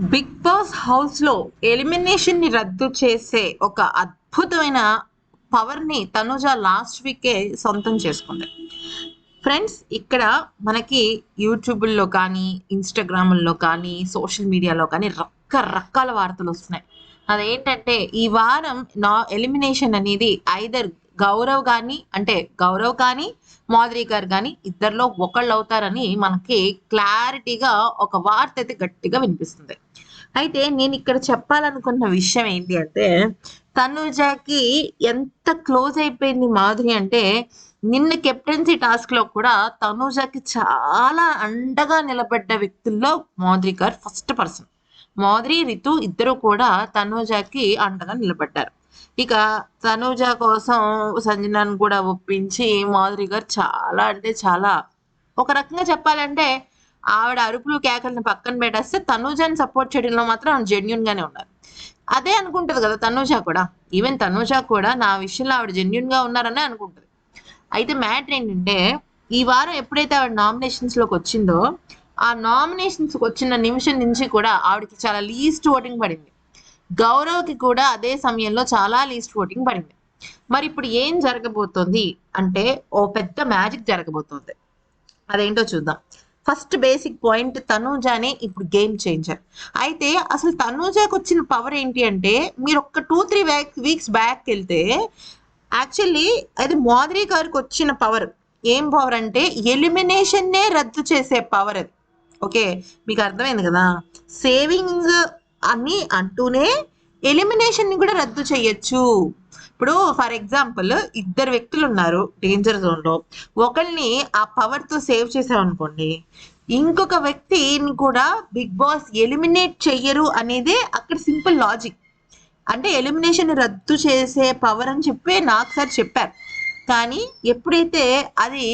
Big boss హౌస్లో ఎలిమినేషన్ని రద్దు చేసే ఒక అద్భుతమైన పవర్ని తనుజ లాస్ట్ వీకే సొంతం చేసుకుంది. ఫ్రెండ్స్ ఇక్కడ మనకి యూట్యూబ్లో కానీ ఇన్స్టాగ్రామ్లో కానీ సోషల్ మీడియాలో కానీ రకరకాల వార్తలు వస్తున్నాయి. అదేంటంటే ఈ వారం నా ఎలిమినేషన్ అనేది ఐదర్ గౌరవ్ కానీ అంటే గౌరవ్ కానీ మాధురి గారు కానీ ఇద్దరిలో ఒకళ్ళు అవుతారని మనకి క్లారిటీగా ఒక వార్త అయితే గట్టిగా వినిపిస్తుంది. అయితే నేను ఇక్కడ చెప్పాలనుకున్న విషయం ఏంటి అంటే తనుజకి ఎంత క్లోజ్ అయిపోయింది మాధురి అంటే నిన్న కెప్టెన్సీ టాస్క్లో కూడా తనుజకి చాలా అండగా నిలబడ్డ వ్యక్తుల్లో మాధురి గారు ఫస్ట్ పర్సన్. మాధురి రితు ఇద్దరు కూడా తనుజకి అండగా నిలబడ్డారు. ఇక తనూజ కోసం సంజనాన్ని కూడా ఒప్పించి మాధురి గారు చాలా అంటే చాలా ఒక రకంగా చెప్పాలంటే ఆవిడ అరుపులు కేకలను పక్కన పెట్టేస్తే తనుజని సపోర్ట్ చేయడంలో మాత్రం జెన్యున్ గానే ఉన్నారు. అదే అనుకుంటది కదా తనూజ కూడా. ఈవెన్ తనూజ కూడా నా విషయంలో ఆవిడ జెన్యున్గా ఉన్నారనే అనుకుంటది. అయితే మ్యాటర్ ఏంటంటే ఈ వారం ఎప్పుడైతే ఆవిడ నామినేషన్స్లోకి వచ్చిందో ఆ నామినేషన్స్ వచ్చిన నిమిషం నుంచి కూడా ఆవిడకి చాలా లీస్ట్ ఓటింగ్ పడింది. గౌరవ్కి కూడా అదే సమయంలో చాలా లీస్ట్ ఓటింగ్ పడింది. మరి ఇప్పుడు ఏం జరగబోతోంది అంటే ఓ పెద్ద మ్యాజిక్ జరగబోతోంది. అదేంటో చూద్దాం. ఫస్ట్ బేసిక్ పాయింట్ తనూజానే ఇప్పుడు గేమ్ చేంజర్. అయితే అసలు తనూజాకి వచ్చిన పవర్ ఏంటి అంటే మీరు ఒక్క టూ త్రీ వీక్స్ బ్యాక్ వెళ్తే యాక్చువల్లీ అది మాధురి గారికి వచ్చిన పవర్. ఏం పవర్ అంటే ఎలిమినేషన్నే రద్దు చేసే పవర్ అది. ఓకే? మీకు అర్థమైంది కదా? సేవింగ్ అని అంటూనే ఎలిమినేషన్ని కూడా రద్దు చేయొచ్చు. ఇప్పుడు ఫర్ ఎగ్జాంపుల్ ఇద్దరు వ్యక్తులు ఉన్నారు డేంజర్ జోన్లో ఒకరిని ఆ పవర్తో సేవ్ చేసామనుకోండి ఇంకొక వ్యక్తిని కూడా బిగ్ బాస్ ఎలిమినేట్ చెయ్యరు అనేదే అక్కడ సింపుల్ లాజిక్ అంటే ఎలిమినేషన్ రద్దు చేసే పవర్ అని చెప్పి నాకు సార్ చెప్పారు. కానీ ఎప్పుడైతే అది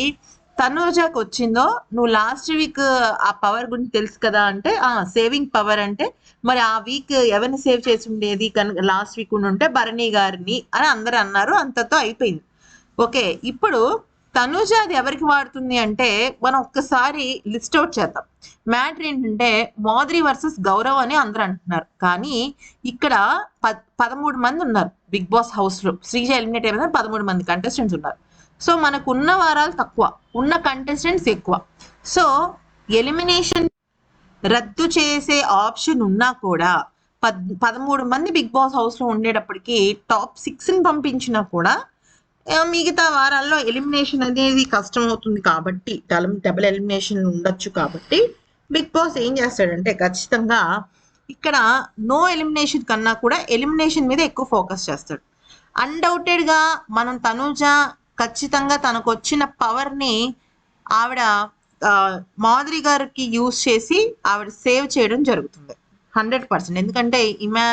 తనూజాకి వచ్చిందో నువ్వు లాస్ట్ వీక్ ఆ పవర్ గురించి తెలుసు కదా అంటే ఆ సేవింగ్ పవర్ అంటే మరి ఆ వీక్ ఎవరిని సేవ్ చేసి ఉండేది? కనుక లాస్ట్ వీక్ ఉంటే భరణి గారిని అని అందరు అన్నారు. అంతతో అయిపోయింది. ఓకే ఇప్పుడు తనూజ అది ఎవరికి వాడుతుంది అంటే మనం ఒక్కసారి లిస్ట్ అవుట్ చేద్దాం. మ్యాటర్ ఏంటంటే మాధురి వర్సెస్ గౌరవ్ అని అందరు అంటున్నారు. కానీ ఇక్కడ ప పదమూడు మంది ఉన్నారు. బిగ్ బాస్ హౌస్లో శ్రీజ ఎలిమినేట్ అయిన పదమూడు మంది కంటెస్టెంట్స్ ఉన్నారు. సో మనకు ఉన్న వారాలు తక్కువ ఉన్న కంటెస్టెంట్స్ ఎక్కువ. సో ఎలిమినేషన్ రద్దు చేసే ఆప్షన్ ఉన్నా కూడా పద్ పదమూడు మంది బిగ్ బాస్ హౌస్లో ఉండేటప్పటికీ ఉండేటప్పటికి టాప్ సిక్స్ని పంపించినా కూడా మిగతా వారాల్లో ఎలిమినేషన్ అనేది కష్టం అవుతుంది కాబట్టి డబుల్ ఎలిమినేషన్ ఉండొచ్చు కాబట్టి బిగ్ బాస్ ఏం చేస్తాడంటే ఖచ్చితంగా ఇక్కడ నో ఎలిమినేషన్ కన్నా కూడా ఎలిమినేషన్ మీద ఎక్కువ ఫోకస్ చేస్తాడు. అన్డౌటెడ్గా మనం తనూజ ఖచ్చితంగా తనకు వచ్చిన పవర్ని ఆవిడ మాధురి గారికి యూజ్ చేసి ఆవిడ సేవ్ చేయడం జరుగుతుంది. Hundred percent. ఎందుకంటే ఇమా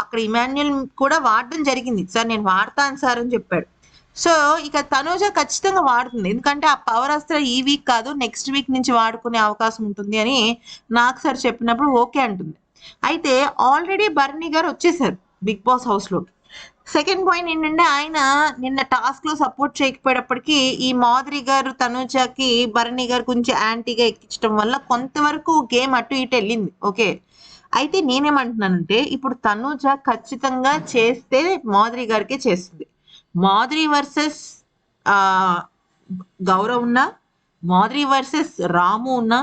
అక్కడ ఇమాన్యుల్ కూడా వాడడం జరిగింది. సార్ నేను వాడతాను సార్ అని చెప్పాడు. సో ఇక తనూజ ఖచ్చితంగా వాడుతుంది. ఎందుకంటే ఆ పవర్ అస్త్ర ఈ వీక్ కాదు నెక్స్ట్ వీక్ నుంచి వాడుకునే అవకాశం ఉంటుంది అని నాకు సార్ చెప్పినప్పుడు ఓకే అంటుంది. అయితే ఆల్రెడీ బర్నీ గారు వచ్చేసారు బిగ్ బాస్ హౌస్లోకి. సెకండ్ పాయింట్ ఏంటంటే ఆయన నిన్న టాస్క్లో సపోర్ట్ చేయకపోయేటప్పటికీ ఈ మాధురి గారు తనుజకి భరణి గారు కొంచెం యాంటీగా ఎక్కించడం వల్ల కొంతవరకు గేమ్ అటు ఇటు వెళ్ళింది. ఓకే అయితే నేనేమంటున్నానంటే ఇప్పుడు తనుజ ఖచ్చితంగా చేస్తే మాధురి గారికే చేస్తుంది. మాధురి వర్సెస్ గౌరవ్ ఉన్నా మాధురి వర్సెస్ రాము ఉన్నా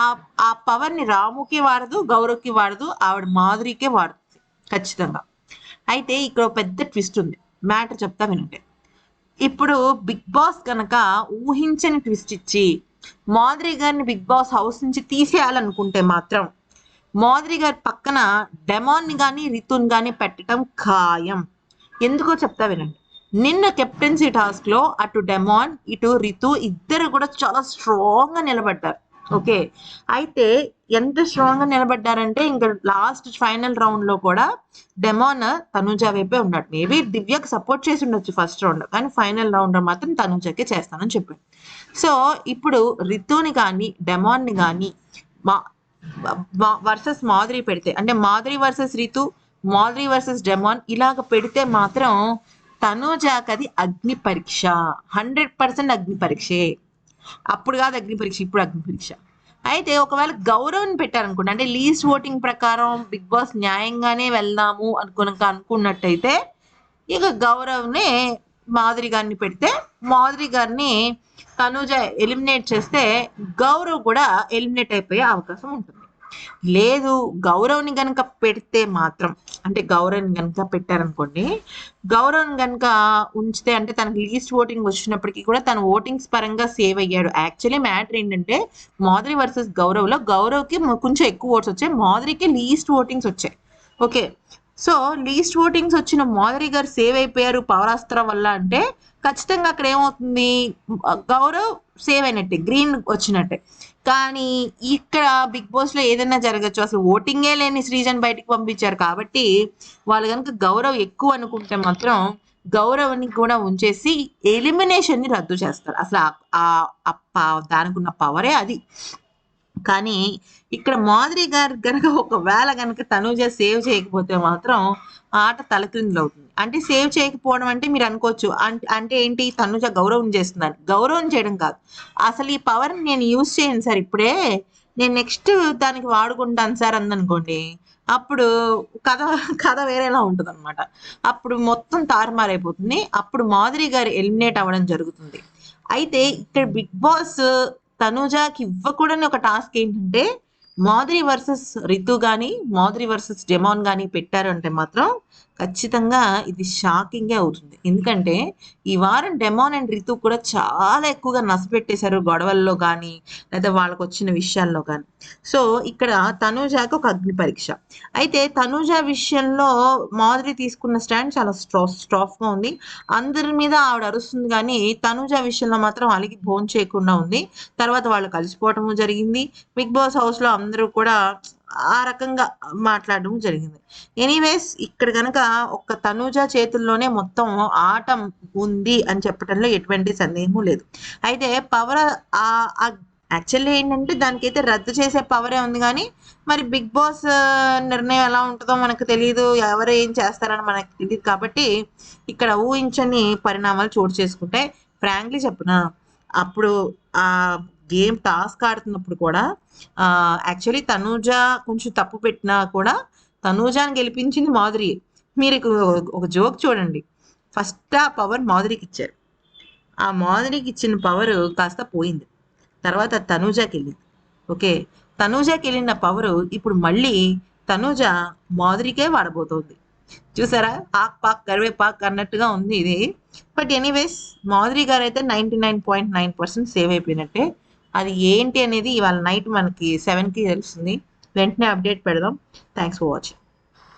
ఆ ఆ పవర్ని రాముకి వాడదు గౌరవ్కి వాడదు ఆవిడ మాధురికే వాడుతుంది ఖచ్చితంగా. అయితే ఇక్కడ ఒక పెద్ద ట్విస్ట్ ఉంది. మ్యాటర్ చెప్తా వినండి. ఇప్పుడు బిగ్ బాస్ కనుక ఊహించని ట్విస్ట్ ఇచ్చి మాధురి గారిని బిగ్ బాస్ హౌస్ నుంచి తీసేయాలనుకుంటే మాత్రం మాధురి గారి పక్కన డెమాన్ని కానీ రితున్ కానీ పెట్టడం ఖాయం. ఎందుకో చెప్తా వినండి. నిన్న కెప్టెన్సీ టాస్క్లో అటు డెమాన్ ఇటు రితు ఇద్దరు కూడా చాలా స్ట్రాంగ్గా నిలబడ్డారు. ఓకే. అయితే ఎంత స్ట్రాంగ్గా నిలబడ్డారంటే ఇంకా లాస్ట్ ఫైనల్ రౌండ్లో కూడా డెమోన్ తనుజ వైపే ఉన్నాడు. మేబీ దివ్యకి సపోర్ట్ చేసి ఉండొచ్చు ఫస్ట్ రౌండ్ కానీ ఫైనల్ రౌండ్ మాత్రం తనుజకే చేస్తానని చెప్పాడు. సో ఇప్పుడు రితుని కానీ డెమాన్ని కానీ మా వర్సెస్ మాధురి పెడితే అంటే Madhuri versus Ritu Madhuri versus demon ఇలాగ పెడితే మాత్రం తనుజాకి అగ్ని పరీక్ష. హండ్రెడ్ పర్సెంట్ అగ్ని పరీక్షే. అప్పుడు కాదు అగ్ని పరీక్ష ఇప్పుడు అగ్ని పరీక్ష. అయితే ఒకవేళ గౌరవం పెట్టారనుకోండి అంటే లీస్ట్ ఓటింగ్ ప్రకారం బిగ్ బాస్ న్యాయంగానే వెళ్దాము అనుకునక అనుకున్నట్టయితే ఇక గౌరవ్నే మాధురి గారిని పెడితే మాధురి గారిని తనుజ ఎలిమినేట్ చేస్తే గౌరవ్ కూడా ఎలిమినేట్ అయిపోయే అవకాశం ఉంటుంది. లేదు గౌరవ్ని గనుక పెడితే మాత్రం అంటే గౌరవ్ని గనుక పెట్టారనుకోండి గౌరవ్ని గనుక ఉంచితే అంటే తనకి లీస్ట్ ఓటింగ్ వచ్చినప్పటికీ కూడా తన ఓటింగ్స్ పరంగా సేవ్ అయ్యాడు. యాక్చువల్లీ మ్యాటర్ ఏంటంటే మాధురి వర్సెస్ గౌరవ్లో గౌరవ్కి కొంచెం ఎక్కువ ఓట్స్ వచ్చాయి మాధురికి లీస్ట్ ఓటింగ్స్ వచ్చాయి. ఓకే సో లీస్ట్ ఓటింగ్స్ వచ్చిన మాధురి గారు సేవ్ అయిపోయారు పవరాస్త్ర వల్ల అంటే ఖచ్చితంగా అక్కడ ఏమవుతుంది? గౌరవ్ సేవ్ అయినట్టే గ్రీన్ వచ్చినట్టే. కానీ ఇక్కడ బిగ్ బాస్లో ఏదైనా జరగచ్చు. అసలు ఓటింగే లేని శ్రీజన్ బయటకు పంపించారు కాబట్టి వాళ్ళు కనుక గౌరవ్ ఎక్కువ అనుకుంటే మాత్రం గౌరవ్ని కూడా ఉంచేసి ఎలిమినేషన్ని రద్దు చేస్తారు. అసలు ఆ- దానికి ఉన్న పవరే అది. కానీ ఇక్కడ మాధురి గారు గనక ఒకవేళ గనక తనుజ సేవ్ చేయకపోతే మాత్రం ఆట తలక్రిందులు అవుతుంది అంటే సేవ్ చేయకపోవడం అంటే మీరు అనుకోవచ్చు. అంటే అంటే ఏంటి? తనుజ గౌరవం చేస్తున్నారు గౌరవం చేయడం కాదు. అసలు ఈ పవర్ నేను యూజ్ చేయను సార్ ఇప్పుడే. నేను నెక్స్ట్ దానికి వాడుకుంటాను సార్ అందనుకోండి. అప్పుడు కథ కథ వేరేలా ఉంటుంది అనమాట అప్పుడు మొత్తం తారుమారైపోతుంది. అప్పుడు మాధురి గారు ఎలిమినేట్ అవ్వడం జరుగుతుంది. అయితే ఇక్కడ బిగ్ బాస్ తనుజాకి ఇవ్వకూడని ఒక టాస్క్ ఏంటంటే మాధురి వర్సెస్ రితు కానీ మాధురి వర్సెస్ డెమాన్ కానీ పెట్టారు అంటే మాత్రం ఖచ్చితంగా ఇది షాకింగే అవుతుంది. ఎందుకంటే ఈ వారం డెమాన్ అండ్ రితు కూడా చాలా ఎక్కువగా నసపెట్టేశారు గొడవల్లో కానీ లేదా వాళ్ళకు వచ్చిన విషయాల్లో కానీ సో ఇక్కడ తనూజాకి ఒక అగ్ని పరీక్ష. అయితే తనూజ విషయంలో మాధురి తీసుకున్న స్టాండ్ చాలా స్ట్రా స్ట్రాఫ్గా ఉంది. అందరి మీద ఆవిడ అరుస్తుంది కానీ తనూజ విషయంలో మాత్రం అలిగి భోన్ చేయకుండా ఉంది. తర్వాత వాళ్ళు కలిసిపోవటము జరిగింది. బిగ్ బాస్ హౌస్లో అందరూ కూడా ఆ రకంగా మాట్లాడడం జరిగింది. ఎనీవేస్ ఇక్కడ కనుక ఒక్క తనూజ చేతుల్లోనే మొత్తం ఆట ఉంది అని చెప్పడంలో ఎటువంటి సందేహం లేదు. అయితే పవర్ యాక్చువల్లీ ఏంటంటే దానికైతే రద్దు చేసే పవరే ఉంది కానీ మరి బిగ్ బాస్ నిర్ణయం ఎలా ఉంటుందో మనకు తెలియదు ఎవరు ఏం చేస్తారని మనకు తెలియదు కాబట్టి ఇక్కడ ఊహించని పరిణామాలు చోటు చేసుకుంటే ఫ్రాంక్లీ చెప్పిన అప్పుడు ఆ గేమ్ టాస్క్ ఆడుతున్నప్పుడు కూడా యాక్చువల్లీ తనూజ కొంచెం తప్పు పెట్టినా కూడా తనూజాని గెలిపించింది మాధురి. మీరు ఒక జోక్ చూడండి. ఫస్ట్ ఆ పవర్ మాధురికి ఇచ్చారు. ఆ మాధురికి ఇచ్చిన పవర్ కాస్త పోయింది. తర్వాత తనూజాకి వెళ్ళింది. ఓకే? తనూజాకి వెళ్ళిన పవర్ ఇప్పుడు మళ్ళీ తనూజ మాధురికే వాడబోతోంది. చూసారా? పాక్ పాక్ కరివేపాక్ అన్నట్టుగా ఉంది ఇది. బట్ ఎనీవేస్ మాధురి గారు అయితే ninety nine point nine percent save అయిపోయినట్టే. అది ఏంటి అనేది ఇవాళ నైట్ మనకి సెవెన్కి తెలుస్తుంది. వెంటనే అప్డేట్ పెడదాం. Thanks for watching